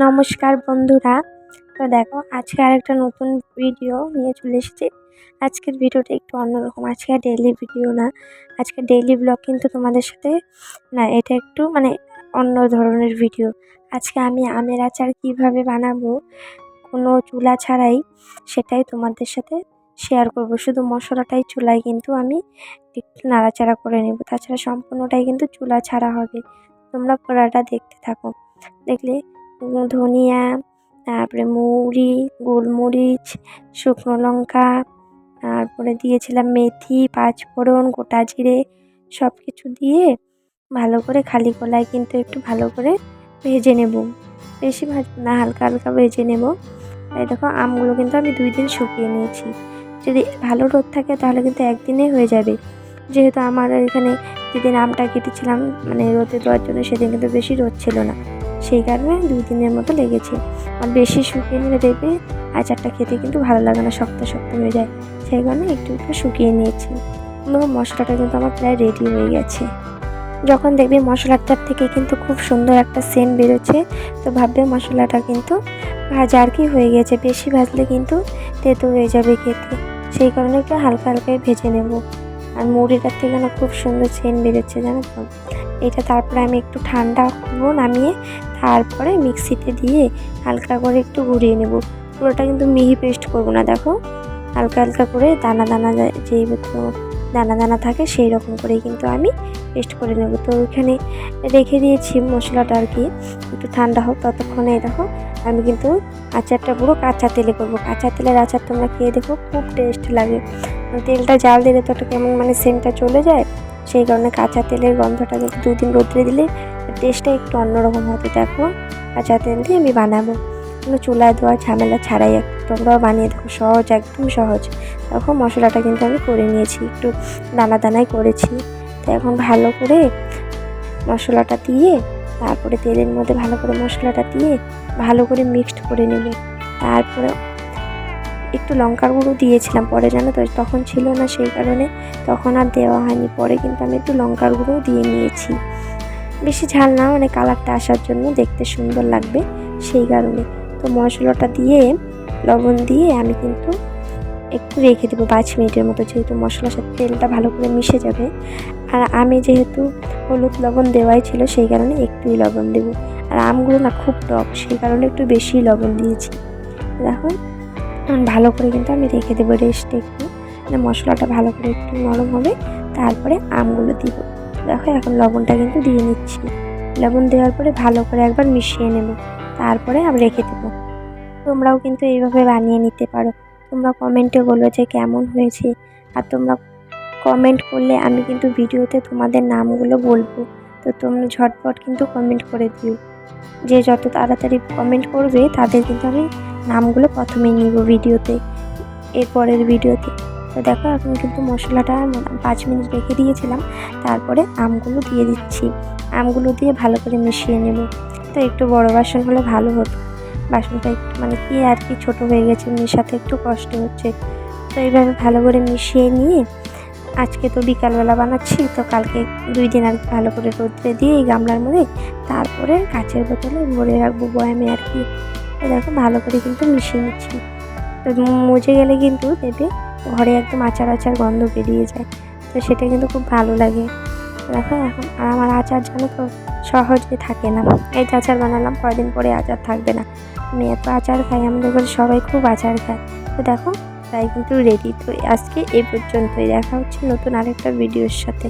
নমস্কার বন্ধুরা। তো দেখো, আজকে আরেকটা নতুন ভিডিও নিয়ে চলে এসেছি। আজকের ভিডিওটা একটু অন্যরকম। আজকে আর ডেইলি ভিডিও না। আজকে ডেইলি ব্লগ কিন্তু তোমাদের সাথে না, এটা একটু মানে অন্য ধরনের ভিডিও আজকে আমি আমের আচার কীভাবে বানাবো, কোনো চুলা ছাড়াই সেটাই তোমাদের সাথে শেয়ার করব। শুধু মশলাটাই চুলায় কিন্তু আমি একটু নাড়াচাড়া করে নেব। তাছাড়া সম্পূর্ণটাই কিন্তু চুলা ছাড়া হবে। তোমরা পুরাটা দেখতে থাকো। দেখলে ধনিয়া, তারপরে মৌরি, গোলমরিচ, শুকনো লঙ্কা, তারপরে দিয়েছিলাম মেথি, পাঁচফোড়ন, গোটা জিরে সব কিছু দিয়ে ভালো করে খালি কলায় কিন্তু একটু ভালো করে ভেজে নেব। বেশি ভাজবো না, হালকা হালকা ভেজে নেব। তাই দেখো, আমগুলো কিন্তু আমি দুই দিন শুকিয়ে নিয়েছি। যদি ভালো রোদ থাকে তাহলে কিন্তু একদিনে হয়ে যাবে। যেহেতু আমার এখানে যেদিন আমটা কেটেছিলাম মানে রোদে দেওয়ার জন্য সেদিন কিন্তু বেশি রোদ ছিল না। সেই কারণে দুই দিনের মতো লেগেছে। আর বেশি শুকিয়ে নিলে দেখবে আচারটা খেতে কিন্তু ভালো লাগে না, শক্ত শক্ত হয়ে যায়। সেই কারণে একটু একটু শুকিয়ে নিয়েছি। এবং মশলাটা কিন্তু আমার প্রায় রেডি হয়ে গেছে। যখন দেখবে মশলাটার থেকে কিন্তু খুব সুন্দর একটা সেন্ট বেরোচ্ছে, তো ভাববে মশলাটা কিন্তু ভাজা আর কি হয়ে গেছে। বেশি ভাজলে কিন্তু তেতো হয়ে যাবে খেতে। সেই কারণে একটু হালকা হালকায় ভেজে নেব। আর মুড়িটার থেকে না খুব সুন্দর সেন্ট বেরোচ্ছে জানো তো। এটা তারপরে আমি একটু ঠান্ডা করব নামিয়ে তারপরে মিক্সিতে দিয়ে হালকা করে একটু ঘুরিয়ে নেব। পুরোটা কিন্তু মিহি পেস্ট করব না, দেখো। হালকা হালকা করে দানা দানা যেই দানা দানা থাকে সেই রকম করেই কিন্তু আমি পেস্ট করে নেব। তো ওইখানে রেখে দিয়েছি মশলাটা আর কি। একটু ঠান্ডা হোক ততক্ষণে, দেখো। আমি কিন্তু আচারটা পুরো কাঁচা তেলে করব। কাঁচা তেলের আচার তোমরা খেয়ে দেখো, খুব টেস্ট লাগে। তেলটা জাল দিলে তো একটা কেমন মানে সেন্টটা চলে যায়। সেই কারণে কাঁচা তেলের গন্ধটা কিন্তু দুদিন রোদ্রে দিলে টেস্টটা একটু অন্যরকম হতে দেখো। কাঁচা তেল দিয়ে আমি বানাবো। কোনো চুলায় দেওয়া ঝামেলা ছাড়াই তোমরাও বানিয়ে দেখো, সহজ, একদম সহজ। দেখো, মশলাটা কিন্তু আমি করে নিয়েছি, একটু দানা দানাই করেছি। তো এখন ভালো করে মশলাটা দিয়ে, তারপরে তেলের মধ্যে ভালো করে মশলাটা দিয়ে, ভালো করে মিক্সড করে নেবে। তারপরে একটু লঙ্কার গুঁড়ো দিয়েছিলাম পরে জানো তো, তখন ছিল না সেই কারণে তখন আর দেওয়া হয়নি। পরে কিন্তু আমি একটু লঙ্কার গুঁড়ো দিয়ে নিয়েছি। বেশি ঝাল না মানে কালারটা আসার জন্য দেখতে সুন্দর লাগবে সেই কারণে। তো মশলাটা দিয়ে, লবণ দিয়ে আমি কিন্তু একটু রেখে দেবো পাঁচ মিনিটের মতো, যেহেতু মশলার সাথে তেলটা ভালো করে মিশে যাবে। আর আমি যেহেতু হলুদ লবণ দেওয়াই ছিল, সেই কারণে একটুই লবণ দেবো। আর আমগুলো না খুব টক, সেই কারণে একটু বেশি লবণ দিয়েছি। দেখো। ভালো করে কিন্তু আমি রেখে দেবো রেস্টে একটু। মানে মশলাটা ভালো করে একটু নরম হবে, তারপরে আমগুলো দিব। দেখো এখন লবণটা কিন্তু দিয়ে নিচ্ছি। লবণ দেওয়ার পরে ভালো করে একবার মিশিয়ে নেব, তারপরে আমি রেখে দেবো। তোমরাও কিন্তু এইভাবে বানিয়ে নিতে পারো। তোমরা কমেন্টে বলো যে কেমন হয়েছে, আর তোমরা কমেন্ট করলে আমি কিন্তু ভিডিওতে তোমাদের নামগুলো বলব। তো তোমরা ঝটপট কিন্তু কমেন্ট করে দিও। যে যত তাড়াতাড়ি কমেন্ট করবে, তাদের কিন্তু আমি নামগুলো প্রথমেই নিব ভিডিওতে, এরপরের ভিডিওতে। তো দেখো, এখন কিন্তু মশলাটা পাঁচ মিনিট রেখে দিয়েছিলাম। তারপরে আমগুলো দিয়ে দিচ্ছি। আমগুলো দিয়ে ভালো করে মিশিয়ে নেব। তো একটু বড় বাসন হলে ভালো হতো। বাসনটা একটু মানে কি আর কি ছোটো হয়ে গেছে, মেশাতে একটু কষ্ট হচ্ছে। তো এইভাবে ভালো করে মিশিয়ে নিয়ে আজকে তো বিকালবেলা বানাচ্ছি, তো কালকে দুই দিন আর ভালো করে রোদ্রে দিয়ে এই গামলার মধ্যে তারপরে কাচের বোতলে ভরে রাখব বয়ামে আর কি। দেখো, ভালো করে কিন্তু মিশিয়ে নিচ্ছি। তো মুজে গেলে কিন্তু দেবে ঘরে একদম আচার আচার গন্ধ বেরিয়ে যায়। তো সেটা কিন্তু খুব ভালো লাগে। দেখো এখন, আর আমার আচার জানো তো, সহজে থাকে না। এই যে আচার বানালাম, কয়দিন পরে আচার থাকবে না। আমি এত আচার খাই, আমাদের ঘরে সবাই খুব আচার খায়। তো দেখো, তাই কিন্তু রেডি তো আজকে এই পর্যন্তই। দেখা হচ্ছে নতুন আরেকটা ভিডিওর সাথে।